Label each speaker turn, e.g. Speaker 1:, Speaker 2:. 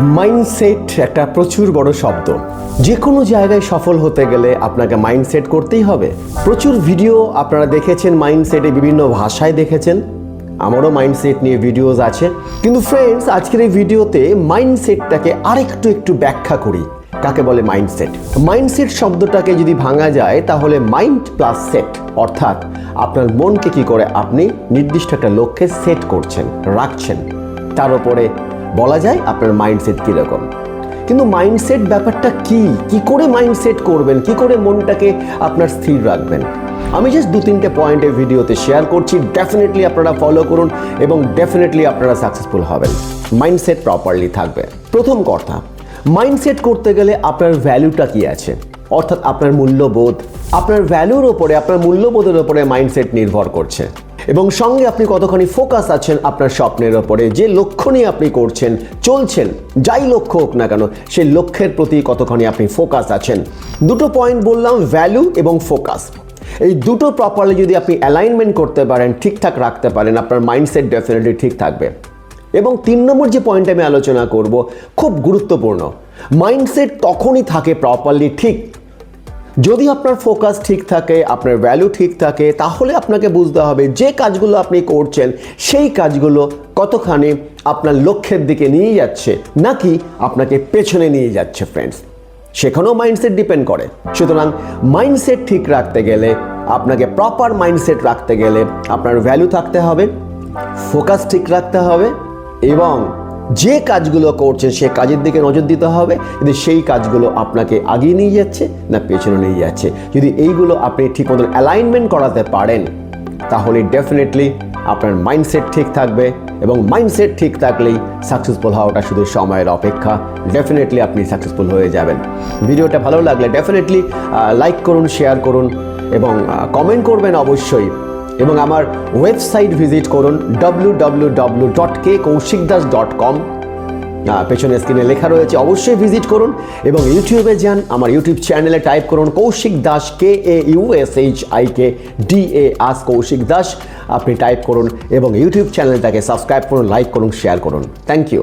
Speaker 1: Mindset একটা প্রচুর বড় শব্দ। যে কোনো জায়গায় সফল হতে গেলে আপনাকে মাইন্ডসেট করতেই হবে। প্রচুর ভিডিও আপনারা দেখেছেন মাইন্ডসেটে বিভিন্ন ভাষায় দেখেছেন। আমারও মাইন্ডসেট নিয়ে ভিডিওস আছে। কিন্তু ফ্রেন্ডস আজকের এই ভিডিওতে মাইন্ডসেটটাকে আরেকটু একটু ব্যাখ্যা করি। কাকে বলে মাইন্ডসেট মাইন্ডসেট শব্দটাকে যদি ভাঙা যায়, তাহলে মাইন্ড প্লাস সেট অর্থাৎ আপনার মনকে কি করে আপনি নির্দিষ্ট একটা লক্ষ্যে সেট করছেন, রাখছেন। তার উপরে বলা যায় আপনার মাইন্ডসেট কীরকম। কিন্তু মাইন্ডসেট ব্যাপারটা কি? কি করে মাইন্ডসেট করবেন? কি করে মনটাকে আপনার স্থির রাখবেন? আমি জাস্ট দু তিনটে পয়েন্টে ভিডিওতে শেয়ার করছি। ডেফিনেটলি আপনারা ফলো করুন এবং ডেফিনেটলি আপনারা সাকসেসফুল হবেন। মাইন্ডসেট প্রপারলি থাকবে। প্রথম কথা মাইন্ডসেট করতে গেলে আপনার ভ্যালুটা কি আছে? অর্থাৎ আপনার মূল্যবোধ। আপনার ভ্যালুর ওপরে, আপনার মূল্যবোধের ওপরে মাইন্ডসেট নির্ভর করছে। এবং সঙ্গে আপনি কতখানি ফোকাস আছেন আপনার স্বপ্নের ওপরে, যে লক্ষ্য নিয়ে আপনি করছেন, চলছেন, যাই লক্ষ্য হোক না কেন, সেই লক্ষ্যের প্রতি কতখানি আপনি ফোকাস আছেন? দুটো পয়েন্ট বললাম ভ্যালু এবং ফোকাস এই দুটো প্রপারলি যদি আপনি অ্যালাইনমেন্ট করতে পারেন, ঠিকঠাক রাখতে পারেন, আপনার মাইন্ডসেট ডেফিনেটলি ঠিক থাকবে। এবং তিন নম্বর যে পয়েন্ট আমি আলোচনা করব, খুব গুরুত্বপূর্ণ মাইন্ডসেট তখনই থাকে প্রপারলি ঠিক যদি আপনার ফোকাস ঠিক থাকে, আপনার ভ্যালু ঠিক থাকে, তাহলে আপনাকে বুঝতে হবে যে কাজগুলো আপনি করছেন, সেই কাজগুলো কতখানি আপনার লক্ষ্যের দিকে নিয়ে যাচ্ছে, নাকি আপনাকে পেছনে নিয়ে যাচ্ছে ফ্রেন্ডস সেখানেও মাইন্ডসেট ডিপেন্ড করে। সুতরাং মাইন্ডসেট ঠিক রাখতে গেলে, আপনাকে প্রপার মাইন্ডসেট রাখতে গেলে আপনার ভ্যালু থাকতে হবে ফোকাস ঠিক রাখতে হবে, এবং যে কাজগুলো করছেন, সে কাজের দিকে নজর দিতে হবে। যদি সেই কাজগুলো আপনাকে আগিয়ে নিয়ে যাচ্ছে না পেছনে নিয়ে যাচ্ছে। যদি এইগুলো আপনি ঠিক মতন অ্যালাইনমেন্ট করাতে পারেন, তাহলে ডেফিনেটলি আপনার মাইন্ডসেট ঠিক থাকবে এবং মাইন্ডসেট ঠিক থাকলেই সাকসেসফুল হওয়াটা শুধু সময়ের অপেক্ষা। ডেফিনেটলি আপনি সাকসেসফুল হয়ে যাবেন। ভিডিওটা ভালো লাগলে ডেফিনেটলি লাইক করুন শেয়ার করুন এবং কমেন্ট করবেন অবশ্যই। এবং আমার ওয়েবসাইট ভিজিট করুন W W W dot K Kaushik Das dot com পেছনে স্ক্রিনে লেখা রয়েছে, অবশ্যই ভিজিট করুন এবং ইউটিউবে যান, আমার ইউটিউব চ্যানেলে টাইপ করুন Kaushik Das K A U S H I K D A S Kaushik Das. আপনি টাইপ করুন এবং ইউটিউব চ্যানেলটাকে সাবস্ক্রাইব করুন, লাইক করুন, শেয়ার করুন। Thank you